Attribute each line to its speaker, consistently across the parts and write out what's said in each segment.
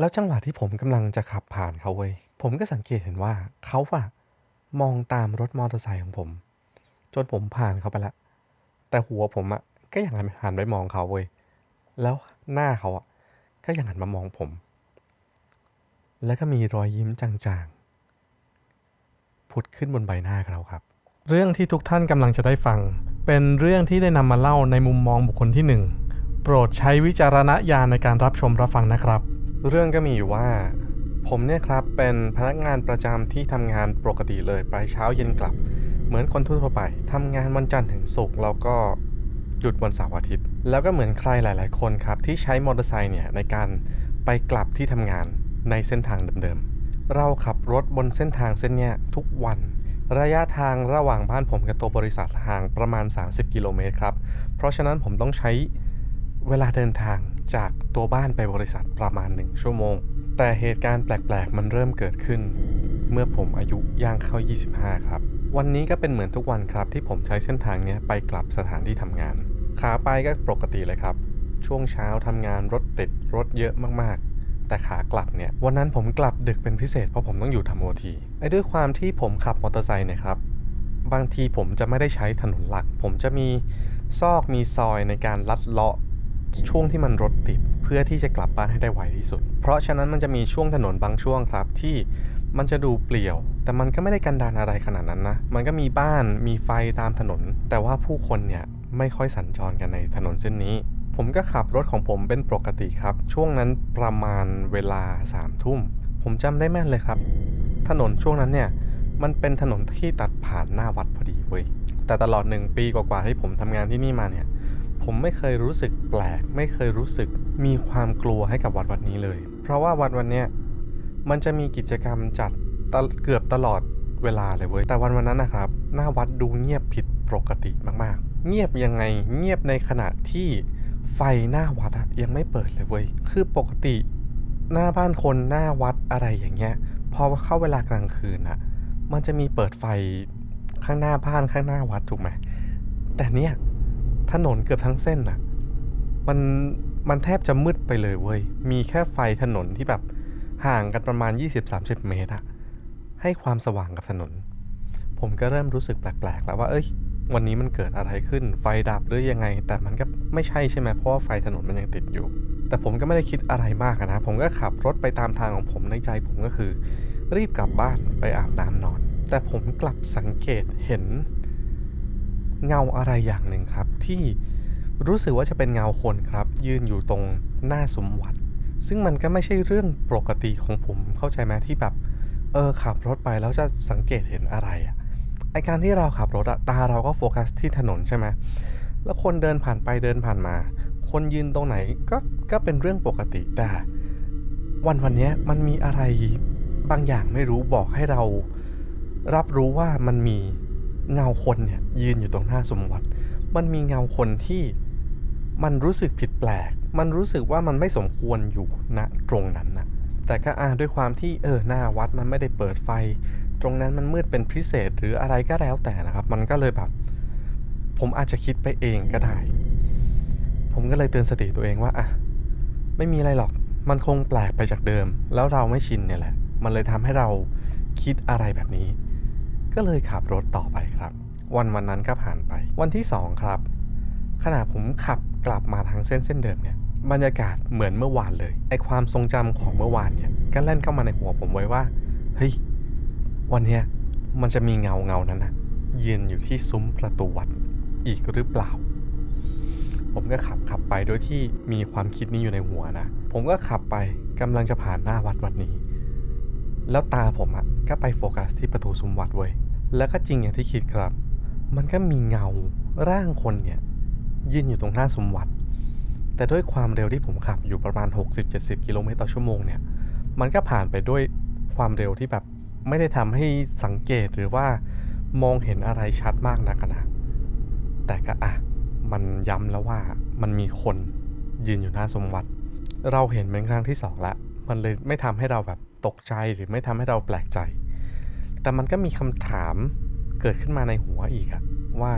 Speaker 1: แล้วจังหวะที่ผมกำลังจะขับผ่านเขาเว้ย ผมก็สังเกตเห็นว่าเขาอะมองตามรถมอเตอร์ไซค์ของผม จนผมผ่านเขาไปละ แต่หัวผมอะก็ยังหันไปมองเขาเว้ย แล้วหน้าเขาอะก็ยังหันมามองผม แล้วก็มีรอยยิ้มจางๆ ผุดขึ้นบนใบหน้าเขาครับ เรื่องที่ทุกท่านกำลังจะได้ฟัง เป็นเรื่องที่ได้นำมาเล่าในมุมมองบุคคลที่หนึ่งโปรดใช้วิจารณญาณในการรับชมรับฟังนะครับ เรื่องก็มีอยู่ว่า ผมเนี่ยครับเป็นพนักงานประจำที่ทำงานปกติเลยไปเช้าเย็นกลับ เหมือนคนทั่วไปทำงานวันจันทร์ถึงศุกร์แล้วก็หยุดวันเสาร์อาทิตย์ แล้วก็เหมือนใครหลาย ๆ คนครับ ที่ใช้มอเตอร์ไซค์เนี่ยในการไปกลับที่ทำงานในเส้นทางเดิม ๆ เราขับรถบนเส้นทางเส้นเนี้ยทุกวัน ระยะทางระหว่างบ้านผมกับตัวบริษัทห่างประมาณ 30 กิโลเมตรครับ เพราะฉะนั้นผมต้องใช้เวลาเดินทาง จากตัวบ้านไปบริษัทประมาณ 1 ชั่วโมง แต่เหตุการณ์แปลกๆ มันเริ่มเกิดขึ้น เมื่อผมอายุย่างเข้า 25 ครับ วันนี้ก็เป็นเหมือนทุกวันครับ ที่ผมใช้เส้นทางนี้ไปกลับสถานที่ทำงาน ขาไปก็ปกติเลยครับ ช่วงเช้าทำงานรถติดรถเยอะมากๆ แต่ขากลับเนี่ย วันนั้นผมกลับดึกเป็นพิเศษเพราะผมต้องอยู่ทำโอทีไอ้ด้วยความที่ผมขับมอเตอร์ไซค์เนี่ยครับบางทีผมจะไม่ได้ใช้ถนนหลัก ผมจะมีซอกมีซอยในการลัดเลาะ ช่วงที่มันรถติดเพื่อที่จะกลับบ้านให้ได้ไวที่สุด เพราะฉะนั้นมันจะมีช่วงถนนบางช่วงครับที่มันจะดูเปลี่ยว แต่มันก็ไม่ได้กันดานอะไรขนาดนั้นนะ มันก็มีบ้านมีไฟตามถนน แต่ว่าผู้คนเนี่ยไม่ค่อยสัญจรกันในถนนเส้นนี้ ผมก็ขับรถของผมเป็นปกติครับ ช่วงนั้นประมาณเวลาสามทุ่ม ผมจำได้แม่นเลยครับ ถนนช่วงนั้นเนี่ยมันเป็นถนนที่ตัดผ่านหน้าวัดพอดีเว้ยแต่ตลอดหนึ่งปีกว่าๆที่ผมทำงานที่นี่มาเนี่ย ผมไม่เคยรู้สึกแปลก ไม่เคยรู้สึกมีความกลัวให้กับวัดวัดนี้เลย เพราะว่าวัดวันเนี้ยมันจะมีกิจกรรมจัดเกือบตลอดเวลาเลยเว้ย แต่วันวันนั้นนะครับ หน้าวัดดูเงียบผิดปกติมากๆ เงียบยังไง เงียบในขณะที่ไฟหน้าวัดอะยังไม่เปิดเลยเว้ย คือปกติหน้าบ้านคนหน้าวัดอะไรอย่างเงี้ย พอเข้าเวลากลางคืนอะมันจะมีเปิดไฟข้างหน้าบ้านข้างหน้าวัดถูกไหม แต่เนี่ย ถนนเกือบทั้งเส้นน่ะมันมันแทบจะมืดไปเลยเว้ย มีแค่ไฟถนนที่แบบห่างกันประมาณ 20-30 เมตรอะให้ความสว่างกับถนน ผมก็เริ่มรู้สึกแปลกๆ แล้วว่า เอ้ย วันนี้มันเกิดอะไรขึ้น ไฟดับหรือยังไง แต่มันก็ไม่ใช่ใช่ไหม เพราะว่าไฟถนนมันยังติดอยู่ แต่ผมก็ไม่ได้คิดอะไรมากนะ ผมก็ขับรถไปตามทางของผมในใจผมก็คือ รีบกลับบ้านไปอาบน้ำนอน แต่ผมกลับสังเกตเห็น เงาอะไรอย่างหนึ่งครับ ที่รู้สึกว่าจะเป็นเงาคนครับ ยืนอยู่ตรงหน้าสมวัด ซึ่งมันก็ไม่ใช่เรื่องปกติของผมเข้าใจไหมที่แบบเออขับรถไปแล้วจะสังเกตเห็นอะไรอะไอการที่เราขับรถอะตาเราก็โฟกัสที่ถนนใช่ไหมแล้วคนเดินผ่านไปเดินผ่านมา คนยืนตรงไหนก็ก็เป็นเรื่องปกติแต่ วันวันนี้มันมีอะไรบางอย่างไม่รู้บอกให้เรา รับรู้ว่ามันมี เงาคนเนี่ยยืนอยู่ตรงหน้าสมวัดมันมีเงาคนที่มันรู้สึกผิดแปลก มันรู้สึกว่ามันไม่สมควรอยู่ณตรงนั้นนะแต่ก็อ่าด้วยความที่เออหน้าวัดมันไม่ได้เปิดไฟ ตรงนั้นมันมืดเป็นพิเศษหรืออะไรก็แล้วแต่นะครับ มันก็เลยแบบ ผมอาจจะคิดไปเองก็ได้ ผมก็เลยเตือนสติตัวเองว่าอะไม่มีอะไรหรอก มันคงแปลกไปจากเดิม แล้วเราไม่ชินเนี่ยแหละ มันเลยทำให้เราคิดอะไรแบบนี้ ก็เลยขับรถต่อไปครับ วันวันนั้นก็ผ่านไป วันที่สองครับ ขณะผมขับกลับมาทางเส้นเส้นเดิมเนี่ยบรรยากาศเหมือนเมื่อวานเลยไอความทรงจำของเมื่อวานเนี่ยก็เล่นเข้ามาในหัวผมไว้ว่าเฮ้ยวันเนี้ยมันจะมีเงาเงานั้นนะยืนอยู่ที่ซุ้มประตูวัดอีกหรือเปล่า ผมก็ขับขับไปโดยที่มีความคิดนี้อยู่ในหัวนะ ผมก็ขับไปกำลังจะผ่านหน้าวัดวัดนี้ แล้วตาผมอะก็ไปโฟกัสที่ประตูซุ้มวัดเว้ย แล้วก็จริงอย่างที่คิดครับ มันก็มีเงาร่างคนเนี่ยยืนอยู่ตรงหน้าซุ้มวัดแต่ด้วยความเร็วที่ผมขับอยู่ประมาณ 60-70 กิโลเมตรต่อชั่วโมงเนี่ย มันก็ผ่านไปด้วยความเร็วที่แบบไม่ได้ทำให้สังเกตหรือว่ามองเห็นอะไรชัดมากนักนะ แต่ก็อะ มันย้ำแล้วว่ามันมีคนยืนอยู่หน้าสมวัดเราเห็นเป็นครั้งที่สองละ มันเลยไม่ทำให้เราแบบตกใจหรือไม่ทำให้เราแปลกใจ แต่มันก็มีคำถามเกิดขึ้นมาในหัวอีกอะว่า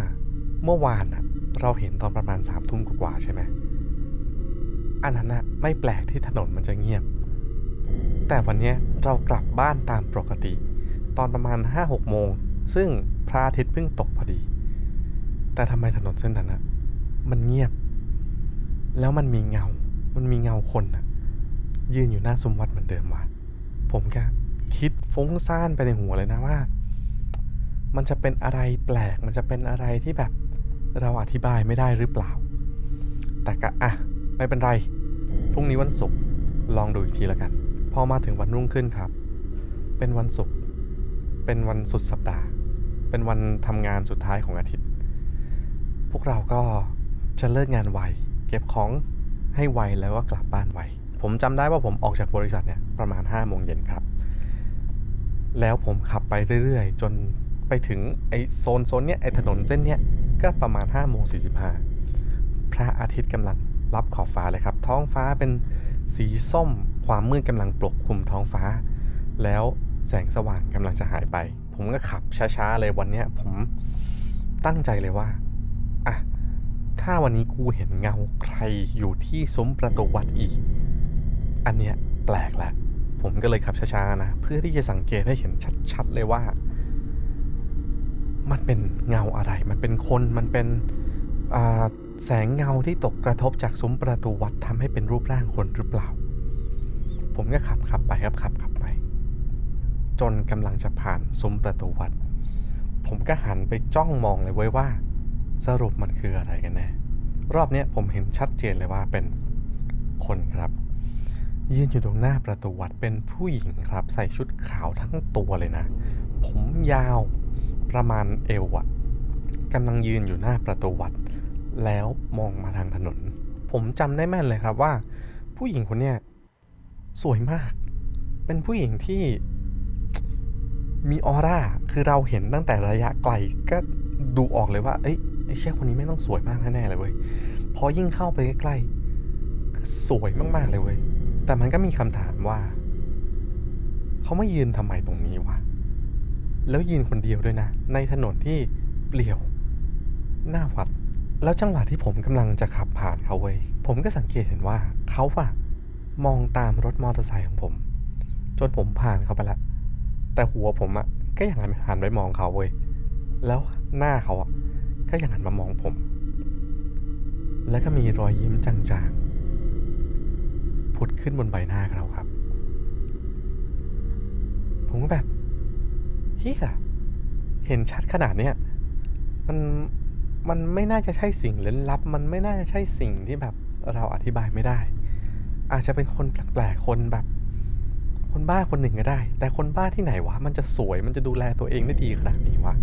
Speaker 1: เมื่อวานอะเราเห็นตอนประมาณสามทุ่มกว่าใช่ไหมอันนั้นอะไม่แปลกที่ถนนมันจะเงียบ แต่วันนี้เรากลับบ้านตามปกติ ตอนประมาณ 5-6 โมง ซึ่งพระอาทิตย์เพิ่งตกพอดี แต่ทำไมถนนเส้นนั้นอะมันเงียบ แล้วมันมีเงา มันมีเงาคนอะยืนอยู่หน้าซุ้มวัดเหมือนเดิมวะผมก็ คิดฟุ้งซ่านไปในหัวเลยนะว่า มันจะเป็นอะไรแปลก มันจะเป็นอะไรที่แบบเราอธิบายไม่ได้หรือเปล่า แต่ก็อะไม่เป็นไร พรุ่งนี้วันศุกร์ลองดูอีกทีแล้วกัน พอมาถึงวันรุ่งขึ้นครับ เป็นวันศุกร์ เป็นวันสุดสัปดาห์ เป็นวันทำงานสุดท้ายของอาทิตย์ พวกเราก็จะเลิกงานไว เก็บของให้ไวแล้วก็กลับบ้านไว ผมจำได้ว่าผมออกจากบริษัทเนี่ยประมาณ5โมงเย็นครับ แล้วผมขับไปเรื่อยๆ จนไปถึงไอโซนโซนเนี้ยไอถนนเส้นเนี้ยก็ประมาณ5โมง45พระอาทิตย์กำลังรับขอบฟ้าเลยครับ ท้องฟ้าเป็นสีส้มความมืดกำลังปกคลุมท้องฟ้า แล้วแสงสว่างกำลังจะหายไป ผมก็ขับช้าๆเลยวันเนี้ยผมตั้งใจเลยว่าอะถ้าวันนี้กูเห็นเงาใครอยู่ที่ซุ้มประตูวัดอีก อันเนี้ยแปลกละ ผมก็เลยขับช้าๆนะ เพื่อที่จะสังเกตให้เห็นชัดๆเลยว่า มันเป็นเงาอะไร มันเป็นคนมันเป็นแสงเงาที่ตกกระทบจากซุ้มประตูวัดทำให้เป็นรูปร่างคนหรือเปล่า ผมก็ขับขับไปครับขับขับไป จนกำลังจะผ่านซุ้มประตูวัด ผมก็หันไปจ้องมองเลยเว้ว่า สรุปมันคืออะไรกันแน่รอบนี้ผมเห็นชัดเจนเลยว่าเป็นคนครับ ยืนอยู่ตรงหน้าประตูวัดเป็นผู้หญิงครับ ใส่ชุดขาวทั้งตัวเลยนะ ผมยาวประมาณเอวอะกำลังยืนอยู่หน้าประตูวัด แล้วมองมาทางถนน ผมจำได้แม่นเลยครับว่า ผู้หญิงคนเนี้ยสวยมาก เป็นผู้หญิงที่มีออร่า คือเราเห็นตั้งแต่ระยะไกลก็ดูออกเลยว่า เอ้ยไอ้เชี่ยคนนี้ไม่ต้องสวยมากแน่ๆเลยเว้ย พอยิ่งเข้าไปใกล้ๆก็สวยมากๆเลยเว้ย แต่มันก็มีคำถามว่า เขาไม่ยืนทำไมตรงนี้วะ แล้วยืนคนเดียวด้วยนะ ในถนนที่เปลี่ยว หน้าวัด แล้วจังหวะที่ผมกำลังจะขับผ่านเขาเว้ย ผมก็สังเกตเห็นว่าเขาอะมองตามรถมอเตอร์ไซค์ของผม จนผมผ่านเขาไปละ แต่หัวผมอะก็ยังหันไปมองเขาเว้ย แล้วหน้าเขาอะก็ยังหันมามองผม แล้วก็มีรอยยิ้มจาง ดขึ้นบนใบหน้าเขาครับ ผมก็แบบเฮียเห็นชัดขนาดเนี้ยมันมันไม่น่าจะใช่สิ่งลึกลับ มันไม่น่าจะใช่สิ่งที่แบบเราอธิบายไม่ได้ อาจจะเป็นคนแปลกๆคนแบบ คนบ้าคนหนึ่งก็ได้ แต่คนบ้าที่ไหนวะ มันจะสวย มันจะดูแลตัวเองได้ดีขนาดนี้วะ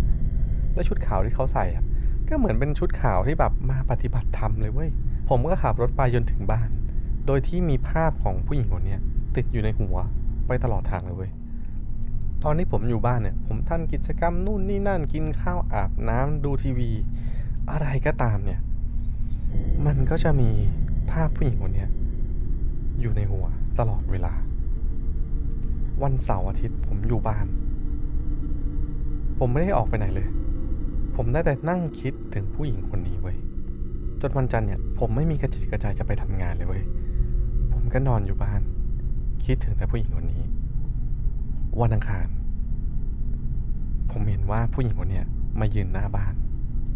Speaker 1: แล้วชุดขาวที่เขาใส่อะก็เหมือนเป็นชุดขาวที่แบบมาปฏิบัติธรรมเลยเว้ย ผมก็ขับรถไปจนถึงบ้าน โดยที่มีภาพของผู้หญิงคนนี้ติดอยู่ในหัวไปตลอดทางเลยเว้ย ตอนที่ผมอยู่บ้านเนี่ย ผมทำกิจกรรมนู่นนี่นั่นกินข้าวอาบน้ำดูทีวี อะไรก็ตามเนี่ย มันก็จะมีภาพผู้หญิงคนนี้อยู่ในหัวตลอดเวลา วันเสาร์อาทิตย์ผมอยู่บ้าน ผมไม่ได้ออกไปไหนเลย ผมได้แต่นั่งคิดถึงผู้หญิงคนนี้เว้ยจนวันจันทร์เนี่ยผมไม่มีกระจิตกระใจจะไปทำงานเลยเว้ย ผมก็นอนอยู่บ้าน คิดถึงแต่ผู้หญิงคนนี้ วันอังคาร ผมเห็นว่าผู้หญิงคนเนี้ยมายืนหน้าบ้าน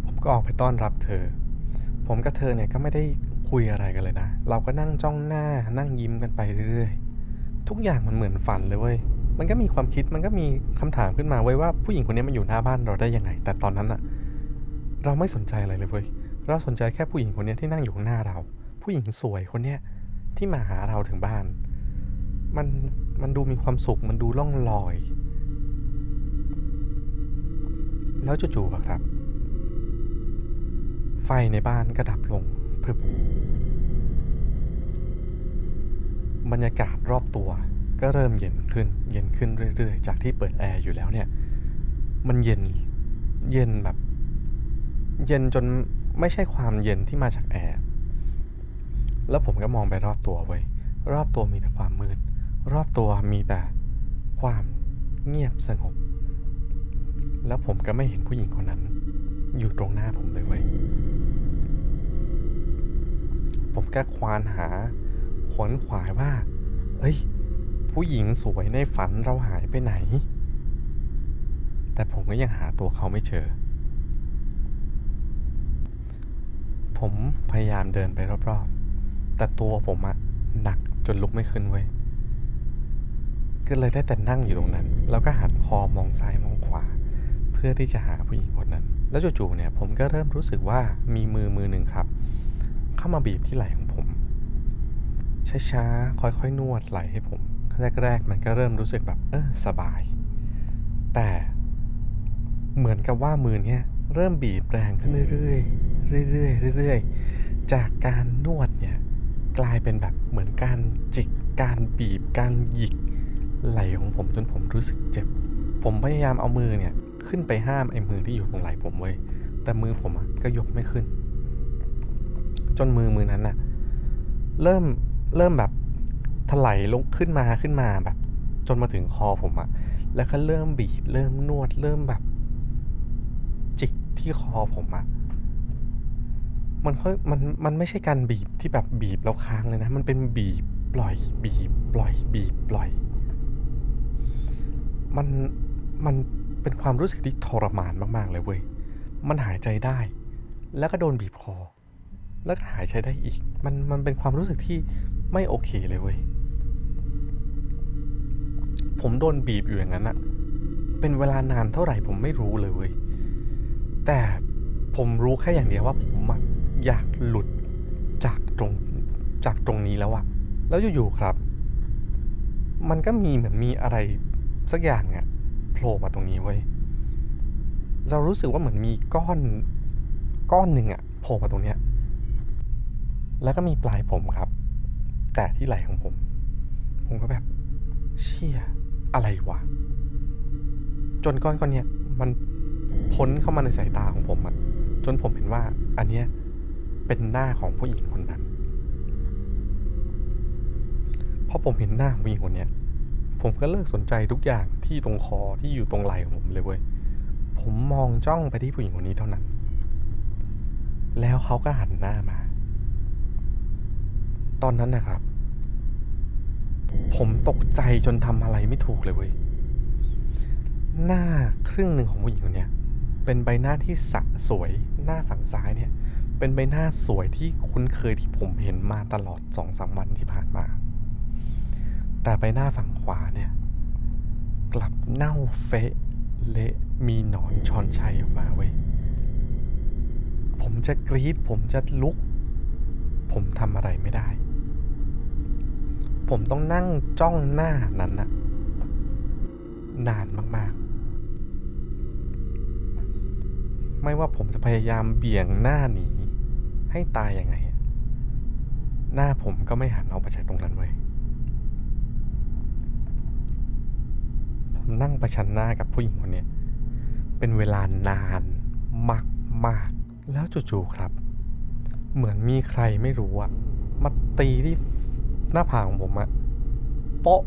Speaker 1: ผมก็ออกไปต้อนรับเธอ ผมกับเธอเนี่ยก็ไม่ได้คุยอะไรกันเลยนะ เราก็นั่งจ้องหน้านั่งยิ้มกันไปเรื่อยๆ ทุกอย่างมันเหมือนฝันเลยเว้ยมันก็มีความคิดมันก็มีคำถามขึ้นมาเว้ว่าผู้หญิงคนนี้มันอยู่หน้าบ้านเราได้ยังไง แต่ตอนนั้นอะเราไม่สนใจอะไรเลยเว้ยเราสนใจแค่ผู้หญิงคนนี้ที่นั่งอยู่ข้างหน้าเรา ผู้หญิงสวยคนเนี้ย ที่มาหาเราถึงบ้าน มันมันดูมีความสุข มันดูล่องลอย แล้วจู่ๆครับ ไฟในบ้านก็ดับลงพึบบรรยากาศรอบตัวก็เริ่มเย็นขึ้น เย็นขึ้นเรื่อยๆ จากที่เปิดแอร์อยู่แล้วเนี่ย มันเย็น เย็นแบบ เย็นจนไม่ใช่ความเย็นที่มาจากแอร์ แล้วผมก็มองไปรอบตัวไว้รอบตัวมีแต่ความมืด รอบตัวมีแต่ความเงียบสงบ แล้วผมก็ไม่เห็นผู้หญิงคนนั้น อยู่ตรงหน้าผมเลยเว้ยผมก็ควานหาขวนขวายว่า เอ้ย ผู้หญิงสวยในฝันเราหายไปไหน แต่ผมก็ยังหาตัวเขาไม่เจอ ผมพยายามเดินไปรอบ แต่ตัวผมอะหนักจนลุกไม่ขึ้นเว้ยก็เลยได้แต่นั่งอยู่ตรงนั้น แล้วก็หันคอมองซ้ายมองขวา เพื่อที่จะหาผู้หญิงคนนั้น แล้วจู่ๆเนี่ยผมก็เริ่มรู้สึกว่ามีมือมือหนึ่งครับ เข้ามาบีบที่ไหล่ของผมช้าๆค่อยๆนวดไหล่ให้ผมแรกๆมันก็เริ่มรู้สึกแบบเออสบาย แต่เหมือนกับว่ามือเนี่ยเริ่มบีบแรงขึ้นเรื่อยๆเรื่อยๆเรื่อยๆจากการนวด ลายเป็นแบบเหมือนการจิก การบีบ การหยิกไหล่ของผมจนผมรู้สึกเจ็บ ผมพยายามเอามือเนี่ยขึ้นไปห้ามไอ้มือที่อยู่ตรงไหล่ผมไว้ยแต่มือผมอะก็ยกไม่ขึ้น จนมือมือนั้นน่ะเริ่มเริ่มแบบถลายลงขึ้นมาขึ้นมาแบบ จนมาถึงคอผมอะแล้วก็เริ่มบีบ เริ่มนวด เริ่มแบบ จิกที่คอผมอะ มันค่อยมันมันไม่ใช่การบีบที่แบบบีบแล้วค้างเลยนะ มันเป็นบีบปล่อยบีบปล่อยบีบปล่อย มันมันเป็นความรู้สึกที่ทรมานมาก ๆ เลยเว้ย มันหายใจได้ แล้วก็โดนบีบคอ แล้วก็หายใจได้อีก มันมันเป็นความรู้สึกที่ไม่โอเคเลยเว้ย ผมโดนบีบอยู่อย่างนั้นอะเป็นเวลานานเท่าไหร่ผมไม่รู้เลยเว้ย แต่ผมรู้แค่อย่างเดียวว่าผมอะ อยากหลุดจากตรงจากตรงนี้แล้วอะแล้วอยู่ๆครับ มันก็มีเหมือนมีอะไรสักอย่างอะโผล่มาตรงนี้เว้ย เรารู้สึกว่าเหมือนมีก้อนก้อนหนึ่งอะโผล่มาตรงเนี้ย แล้วก็มีปลายผมครับ แตะที่ไหล่ของผม ผมก็แบบ เชี่ย อะไรวะ จนก้อนก้อนเนี้ยมันพ้นเข้ามาในสายตาของผมอะจนผมเห็นว่า อันเนี้ย เป็นหน้าของผู้หญิงคนนั้นพอผมเห็นหน้าผู้หญิงคนเนี้ย ผมก็เลิกสนใจทุกอย่างที่ตรงคอที่อยู่ตรงไหล่ของผมเลยเว้ยผมมองจ้องไปที่ผู้หญิงคนนี้เท่านั้น แล้วเขาก็หันหน้ามา ตอนนั้นนะครับ ผมตกใจจนทำอะไรไม่ถูกเลยเว้ย หน้าครึ่งหนึ่งของผู้หญิงคนนี้เป็นใบหน้าที่สะสวย หน้าฝั่งซ้ายเนี่ย เป็นใบหน้าสวยที่คุ้นเคยที่ผมเห็นมาตลอดสองสามวันที่ผ่านมา แต่ใบหน้าฝั่งขวาเนี่ย กลับเน่าเฟะเละมีหนอนชอนชัยออกมาเว้ย ผมจะกรีดผมจะลุก ผมทำอะไรไม่ได้ ผมต้องนั่งจ้องหน้านั้นน่ะนานมากๆไม่ว่าผมจะพยายามเบี่ยงหน้าหนี ให้ตายยังไงอะหน้าผมก็ไม่หันออกไปจากตรงนั้นเว้ยผมนั่งประชันหน้ากับผู้หญิงคนนี้เป็นเวลานานมากๆแล้วจู่ๆครับ เหมือนมีใครไม่รู้อะมาตีที่หน้าผากของผมอะโป๊ะ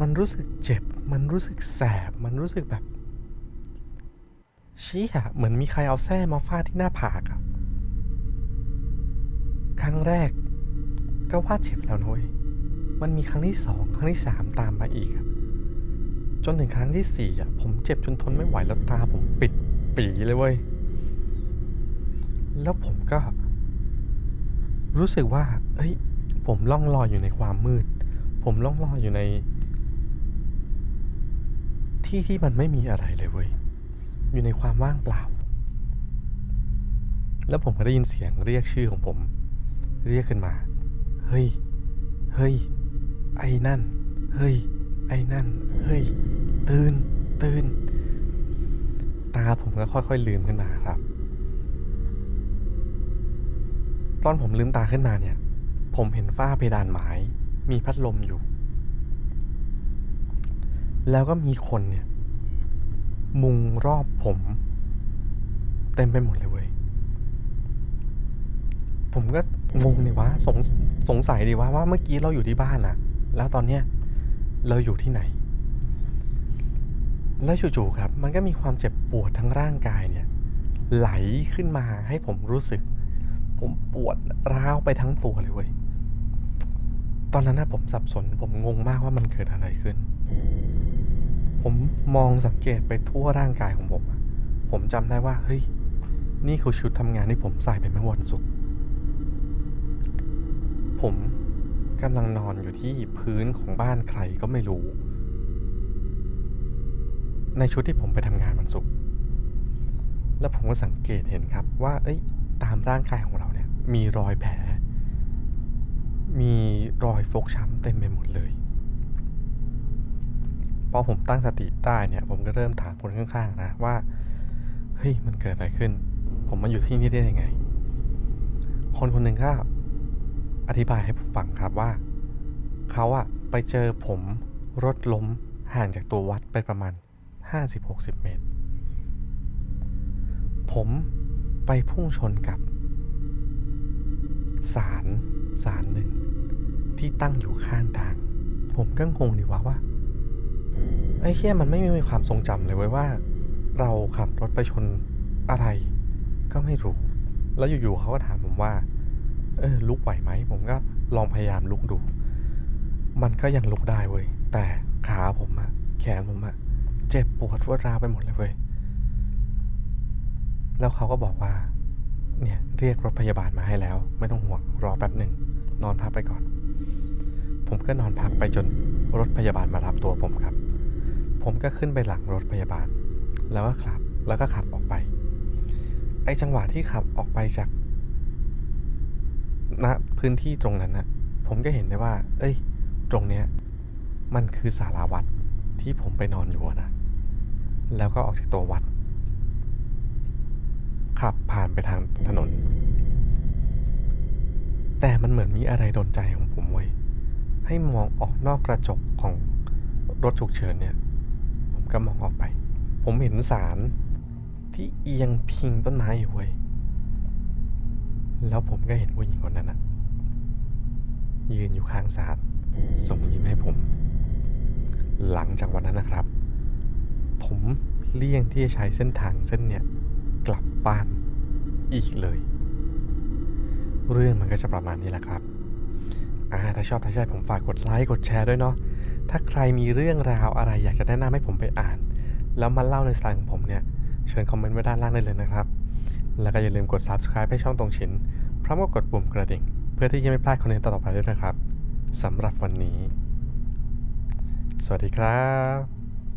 Speaker 1: มันรู้สึกเจ็บ มันรู้สึกแสบ มันรู้สึกแบบ เชี้อะเหมือนมีใครเอาแส้มาฟาดที่หน้าผากอะครั้งแรก ก็ว่าเจ็บแล้วนะเว้ยมันมีครั้งที่สองครั้งที่สามตามมาอีกอะจนถึงครั้งที่สี่อะผมเจ็บจนทนไม่ไหวแล้วตาผมปิดปีเลยเว้ย แล้วผมก็ รู้สึกว่า เฮ้ย ผมล่องลอยอยู่ในความมืด ผมล่องลอยอยู่ใน ที่ที่มันไม่มีอะไรเลยเว้ย อยู่ในความว่างเปล่า แล้วผมก็ได้ยินเสียงเรียกชื่อของผม เรียกขึ้นมา เฮ้ย เฮ้ย ไอ้นั่น เฮ้ย ไอ้นั่น เฮ้ย ตื่น ตื่น ตาผมก็ค่อยๆลืมขึ้นมาครับ ตอนผมลืมตาขึ้นมาเนี่ย ผมเห็นฝ้าเพดานไม้ มีพัดลมอยู่ แล้วก็มีคนเนี่ย มุงรอบผม เต็มไปหมดเลยเว้ย ผมก็งงดิว่าสงสงสัยดิว่าว่าเมื่อกี้เราอยู่ที่บ้านนะแล้วตอนเนี้ยเราอยู่ที่ไหน แล้วจู่ๆครับ มันก็มีความเจ็บปวดทั้งร่างกายเนี่ย ไหลขึ้นมาให้ผมรู้สึก ผมปวดร้าวไปทั้งตัวเลยเว้ยตอนนั้นนะผมสับสน ผมงงมากว่ามันเกิดอะไรขึ้น ผมมองสังเกตไปทั่วร่างกายของผมผมจำได้ว่า เฮ้ย นี่คือชุดทำงานที่ผมใส่ไปเมื่อวันศุกร์ผมกำลังนอนอยู่ที่พื้นของบ้านใครก็ไม่รู้ ในชุดที่ผมไปทำงานวันศุกร์แล้วผมก็สังเกตเห็นครับว่า เอ้ย ตามร่างกายของเราเนี่ย มีรอยแผล มีรอยฟกช้ำเต็มไปหมดเลย พอผมตั้งสติได้เนี่ย ผมก็เริ่มถามคนข้างๆนะว่า เฮ้ย มันเกิดอะไรขึ้น ผมมาอยู่ที่นี่ได้ยังไง คนคนหนึ่งก็อธิบายให้ผมฟังครับว่า เขาอะไปเจอผมรถล้มห่างจากตัววัดไปประมาณ 50-60 เมตร ผมไปพุ่งชนกับสารสารหนึ่งที่ตั้งอยู่ข้างทาง ผมก็งงดีว่าว่า ไอ้เคี้ยมันไม่มีความทรงจำเลยเว้ยว่า เราขับรถไปชนอะไร ก็ไม่รู้ แล้วอยู่ๆเขาก็ถามผมว่า เออลุกไหวไหม ผมก็ลองพยายามลุกดู มันก็ยังลุกได้เว้ย แต่ขาผมอะแขนผมอะเจ็บปวดวดราวไปหมดเลยเว้ย แล้วเขาก็บอกว่า เนี่ยเรียกรถพยาบาลมาให้แล้ว ไม่ต้องห่วงรอแป๊บหนึ่งนอนพักไปก่อน ผมก็นอนพักไปจนรถพยาบาลมารับตัวผมครับ ผมก็ขึ้นไปหลังรถพยาบาล แล้วก็ขับ แล้วก็ขับออกไป ไอ้จังหวะที่ขับออกไปจากณพื้นที่ตรงนั้นนะผมก็เห็นได้ว่า เอ้ย ตรงเนี้ย มันคือสาราวัดที่ผมไปนอนอยู่นะ แล้วก็ออกจากตัววัด ขับผ่านไปทางถนน แต่มันเหมือนมีอะไรโดนใจของผมไว้ ให้มองออกนอกกระจกของรถฉุกเฉินเนี่ย ก็มองออกไป ผมเห็นสารที่เอียงพิงต้นไม้อยู่เว้ยแล้วผมก็เห็นผู้หญิงคนนั้นอะยืนอยู่ข้างศาลส่งยิ้มให้ผม หลังจากวันนั้นนะครับ ผมเลี่ยงที่จะใช้เส้นทางเส้นเนี้ยกลับบ้านอีกเลย เรื่องมันก็จะประมาณนี้แหละครับอ่าถ้าชอบถ้าใช่ผมฝากกดไลค์กดแชร์ด้วยเนาะ ถ้าใครมีเรื่องราวอะไรอยากจะแนะนำให้ผมไปอ่าน แล้วมาเล่าในสไตล์ของผมเนี่ย เชิญคอมเมนต์ไว้ด้านล่างได้เลยนะครับ แล้วก็อย่าลืมกด subscribe ให้ช่องตรงฉินพร้อมกับกดปุ่มกระดิ่ง เพื่อที่จะไม่พลาดคอนเทนต์ต่อไปด้วยนะครับสำหรับวันนี้ สวัสดีครับ